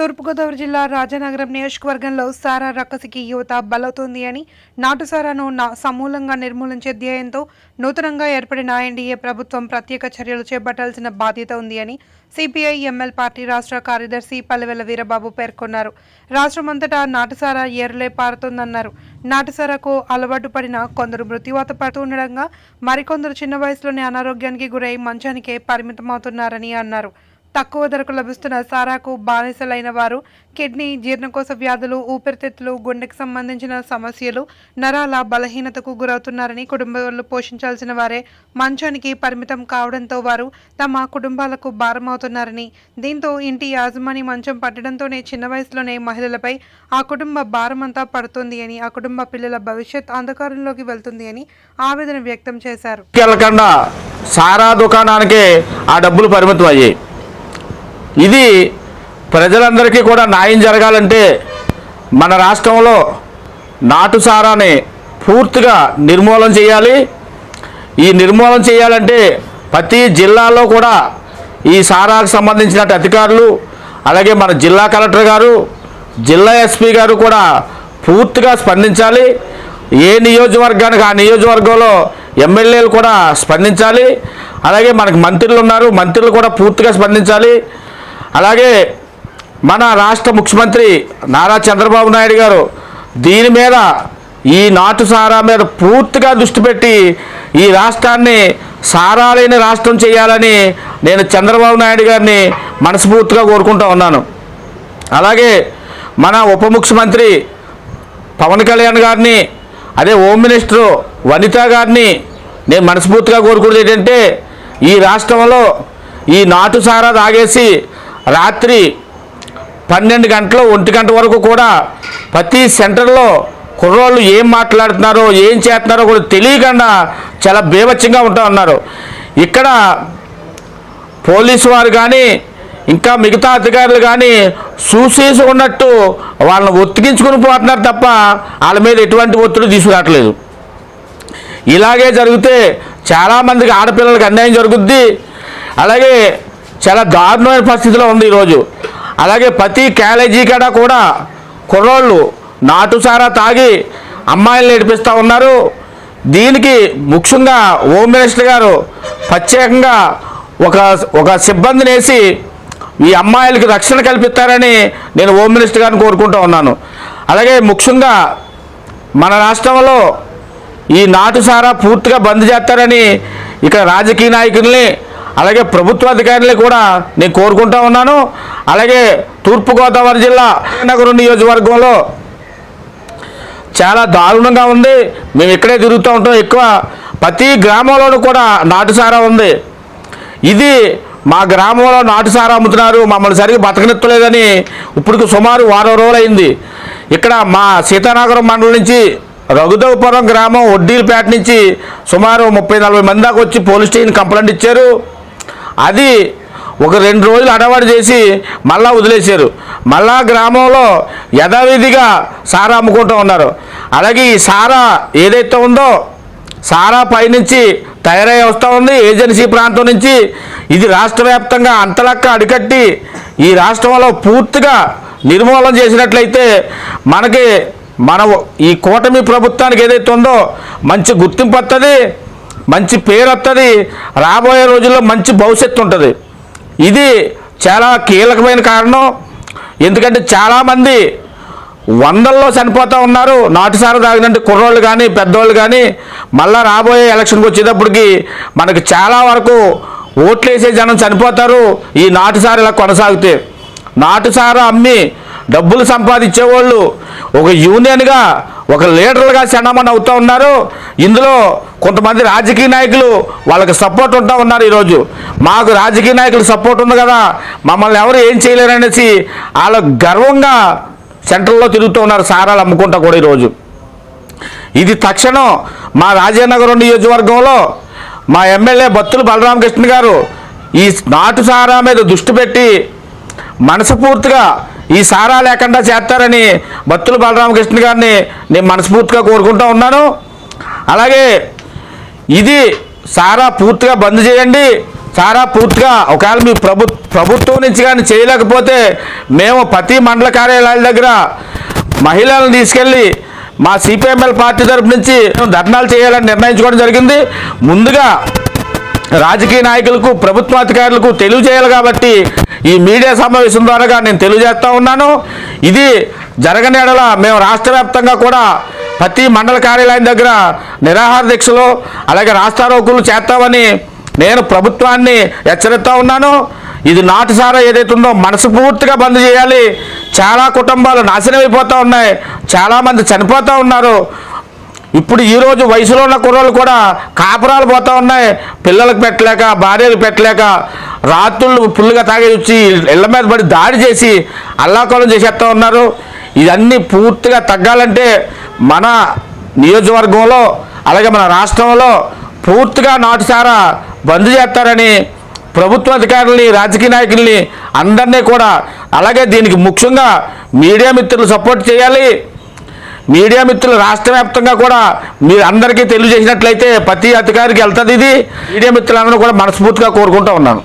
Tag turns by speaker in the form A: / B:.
A: తూర్పుగోదావరి జిల్లా రాజానగరం నియోజకవర్గంలో సారా రక్కసికి యువత బలవుతుంది అని నాటు సారాను నా- సమూలంగా నిర్మూలించే ధ్యేయంతో నూతనంగా ఏర్పడిన ఎన్డీఏ ప్రభుత్వం ప్రత్యేక చర్యలు చేపట్టాల్సిన బాధ్యత ఉంది అని సిపిఐ ఎంఎల్ పార్టీ రాష్ట్ర కార్యదర్శి పల్లెవెల వీరబాబు పేర్కొన్నారు. రాష్ట్రమంతటా నాటుసారా ఏరులే పారుతుందన్నారు. నాటుసారాకు అలవాటు పడిన కొందరు మృత్యువాత పడుతుండగా మరికొందరు చిన్న వయసులోనే అనారోగ్యానికి గురై మంచానికే పరిమితమవుతున్నారని అన్నారు. తక్కువ ధరకు లభిస్తున్న సారాకు బానిసలైన వారు కిడ్నీ జీర్ణకోశ వ్యాధులు ఊపిరితిత్తులు గుండెకు సంబంధించిన సమస్యలు నరాల బలహీనతకు గురవుతున్నారని కుటుంబాలు పోషించాల్సిన వారే మంచానికి పరిమితం కావడంతో వారు తమ కుటుంబాలకు భారమవుతున్నారని దీంతో ఇంటి యాజమాని మంచం పట్టడంతోనే చిన్న వయసులోనే మహిళలపై ఆ కుటుంబ భారమంతా పడుతుంది అని ఆ కుటుంబ పిల్లల భవిష్యత్ అంధకారంలోకి వెళ్తుంది అని ఆవేదన వ్యక్తం చేశారు.
B: సారా దుకాణానికి ఆ డబ్బులు పరిమితం అయ్యాయి ఇది ప్రజలందరికీ కూడా న్యాయం జరగాలంటే మన రాష్ట్రంలో నాటుసారాన్ని పూర్తిగా నిర్మూలన చేయాలి. ఈ నిర్మూలన చేయాలంటే ప్రతి జిల్లాలో కూడా ఈ సారాకు సంబంధించిన అధికారులు అలాగే మన జిల్లా కలెక్టర్ గారు జిల్లా ఎస్పీ గారు కూడా పూర్తిగా స్పందించాలి. ఏ నియోజకవర్గానికి ఆ నియోజకవర్గంలో ఎమ్మెల్యేలు కూడా స్పందించాలి. అలాగే మనకు మంత్రులు ఉన్నారు మంత్రులు కూడా పూర్తిగా స్పందించాలి. అలాగే మన రాష్ట్ర ముఖ్యమంత్రి నారా చంద్రబాబు నాయుడు గారు దీని మీద ఈ నాటు సారా మీద పూర్తిగా దృష్టి పెట్టి ఈ రాష్ట్రాన్ని సారాలైన రాష్ట్రం చేయాలని నేను చంద్రబాబు నాయుడు గారిని మనస్ఫూర్తిగా కోరుకుంటా ఉన్నాను. అలాగే మన ఉప ముఖ్యమంత్రి పవన్ కళ్యాణ్ గారిని అదే హోమ్ మినిస్టర్ వనిత గారిని నేను మనస్ఫూర్తిగా కోరుకునేది ఏంటంటే ఈ రాష్ట్రంలో ఈ నాటు సారా తాగేసి రాత్రి పన్నెండు గంటలు ఒంటి గంట వరకు కూడా ప్రతి సెంటర్లో కుర్రోళ్ళు ఏం మాట్లాడుతున్నారో ఏం చేస్తున్నారో కూడా తెలియకుండా చాలా బీభత్సంగా ఉంటా ఉన్నారు. ఇక్కడ పోలీసు వారు కానీ ఇంకా మిగతా అధికారులు కానీ చూసేసి ఉన్నట్టు వాళ్ళని ఒత్తికించుకుని పోతున్నారు తప్ప వాళ్ళ మీద ఎటువంటి ఒత్తిడి తీసుకురావట్లేదు. ఇలాగే జరిగితే చాలామందికి ఆడపిల్లలకు అన్యాయం జరుగుద్ది. అలాగే చాలా దారుణమైన పరిస్థితిలో ఉంది ఈరోజు. అలాగే ప్రతి కాలేజీ కాడ కూడా కుర్రోళ్ళు నాటుసారా తాగి అమ్మాయిలు నడిపిస్తూ ఉన్నారు. దీనికి ముఖ్యంగా హోమ్ మినిస్టర్ గారు ప్రత్యేకంగా ఒక ఒక సిబ్బందిని వేసి ఈ అమ్మాయిలకి రక్షణ కల్పిస్తారని నేను హోమ్ మినిస్టర్ గారిని కోరుకుంటూ ఉన్నాను. అలాగే ముఖ్యంగా మన రాష్ట్రంలో ఈ నాటుసారా పూర్తిగా బంద్ చేస్తారని ఇక్కడ రాజకీయ నాయకుల్ని అలాగే ప్రభుత్వ అధికారులు కూడా నేను కోరుకుంటా ఉన్నాను. అలాగే తూర్పుగోదావరి జిల్లా నగరం నియోజకవర్గంలో చాలా దారుణంగా ఉంది. మేము ఇక్కడే తిరుగుతూ ఉంటాం. ఎక్కువ ప్రతి గ్రామంలోనూ కూడా నాటుసారా ఉంది. ఇది మా గ్రామంలో నాటుసారా అమ్ముతున్నారు. మమ్మల్ని సరిగ్గా బతకనెత్తలేదని ఇప్పటికి సుమారు వారం రోజులు అయింది ఇక్కడ మా సీతానగరం మండలం నుంచి రఘుదేవపురం గ్రామం వడ్డీలపేట నుంచి సుమారు ముప్పై నలభై మంది దాకా వచ్చి పోలీస్ స్టేషన్ కంప్లైంట్ ఇచ్చారు. అది ఒక రెండు రోజులు అడవాడు చేసి మళ్ళా వదిలేశారు. మళ్ళా గ్రామంలో యథావిధిగా సారా అమ్ముకుంటూ ఉన్నారు. అలాగే ఈ సారా ఏదైతే ఉందో సారా పైనుంచి తయారై వస్తూ ఉంది. ఏజెన్సీ ప్రాంతం నుంచి ఇది రాష్ట్ర వ్యాప్తంగా అంతలక్క అడికట్టి ఈ రాష్ట్రంలో పూర్తిగా నిర్మూలన చేసినట్లయితే మనకి మన ఈ కూటమి ప్రభుత్వానికి ఏదైతే ఉందో మంచి గుర్తింపు వస్తుంది మంచి పేరు వస్తుంది రాబోయే రోజుల్లో మంచి భవిష్యత్తు ఉంటుంది. ఇది చాలా కీలకమైన కారణం. ఎందుకంటే చాలామంది వందల్లో చనిపోతూ ఉన్నారు. నాటుసార తాగినట్టు కుర్రోళ్ళు కానీ పెద్దోళ్ళు కానీ మళ్ళీ రాబోయే ఎలక్షన్కి వచ్చేటప్పటికి మనకి చాలా వరకు ఓట్లేసే జనం చనిపోతారు. ఈ నాటుసార ఇలా కొనసాగితే. నాటుసార అమ్మి డబ్బులు సంపాదించేవాళ్ళు ఒక యూనియన్గా ఒక లీడర్లుగా చండమని అవుతూ ఉన్నారు. ఇందులో కొంతమంది రాజకీయ నాయకులు వాళ్ళకి సపోర్ట్ ఉంటా ఉన్నారు ఈరోజు. మాకు రాజకీయ నాయకులు సపోర్ట్ ఉంది కదా మమ్మల్ని ఎవరు ఏం చేయలేరనేసి వాళ్ళ గర్వంగా సెంట్రల్లో తిరుగుతూ ఉన్నారు సారాలు అమ్ముకుంటా కూడా ఈరోజు. ఇది తక్షణం మా రాజేనగరం నియోజకవర్గంలో మా ఎమ్మెల్యే బత్తుల బలరామకృష్ణ గారు ఈ నాటు సారా మీద దృష్టి పెట్టి మనస్ఫూర్తిగా ఈ సారా లేకుండా చేస్తారని భక్తులు బలరామకృష్ణ గారిని నేను మనస్ఫూర్తిగా కోరుకుంటూ ఉన్నాను. అలాగే ఇది సారా పూర్తిగా బంద్ చేయండి. సారా పూర్తిగా ఒకవేళ మీ ప్రభు ప్రభుత్వం నుంచి కానీ చేయలేకపోతే మేము ప్రతి మండల కార్యాలయాల దగ్గర మహిళలను తీసుకెళ్ళి మా సిపిఎంఎల్ పార్టీ తరపు నుంచి మేము ధర్నాలు చేయాలని నిర్ణయించుకోవడం జరిగింది. ముందుగా రాజకీయ నాయకులకు ప్రభుత్వాధికారులకు తెలియజేయాలి కాబట్టి ఈ మీడియా సమావేశం ద్వారా నేను తెలియజేస్తూ ఉన్నాను. ఇది జరగని ఎడల మేము రాష్ట్ర వ్యాప్తంగా కూడా ప్రతి మండల కార్యాలయం దగ్గర నిరాహార దీక్షలు అలాగే రాస్తారోకులు చేస్తామని నేను ప్రభుత్వాన్ని హెచ్చరిస్తూ ఉన్నాను. ఇది నాటుసారా ఏదైతే ఉందో మనస్ఫూర్తిగా బంద్ చేయాలి. చాలా కుటుంబాలు నాశనం అయిపోతూ ఉన్నాయి. చాలామంది చనిపోతూ ఉన్నారు. ఇప్పుడు ఈరోజు వయసులో ఉన్న కుర్రోళ్ళు కూడా కాపురాలు పోతూ ఉన్నాయి. పిల్లలకు పెట్టలేక భార్యలు పెట్టలేక రాత్రులు ఫుల్గా తాగేసి వచ్చి ఇళ్ళ మీద పడి దాడి చేసి అల్లాకోలం చేసేస్తూ ఉన్నారు. ఇవన్నీ పూర్తిగా తగ్గాలంటే మన నియోజకవర్గంలో అలాగే మన రాష్ట్రంలో పూర్తిగా నాటుసారా బంద్ చేస్తారని ప్రభుత్వ అధికారుల్ని రాజకీయ నాయకుల్ని అందరినీ కూడా అలాగే దీనికి ముఖ్యంగా మీడియా మిత్రులు సపోర్ట్ చేయాలి. మీడియా మిత్రులు రాష్ట్ర వ్యాప్తంగా కూడా మీరు అందరికీ తెలియజేసినట్లయితే ప్రతి అధికారికి వెళ్తుంది ఇది. మీడియా మిత్రులందరూ కూడా మనస్ఫూర్తిగా కోరుకుంటూ ఉన్నాను.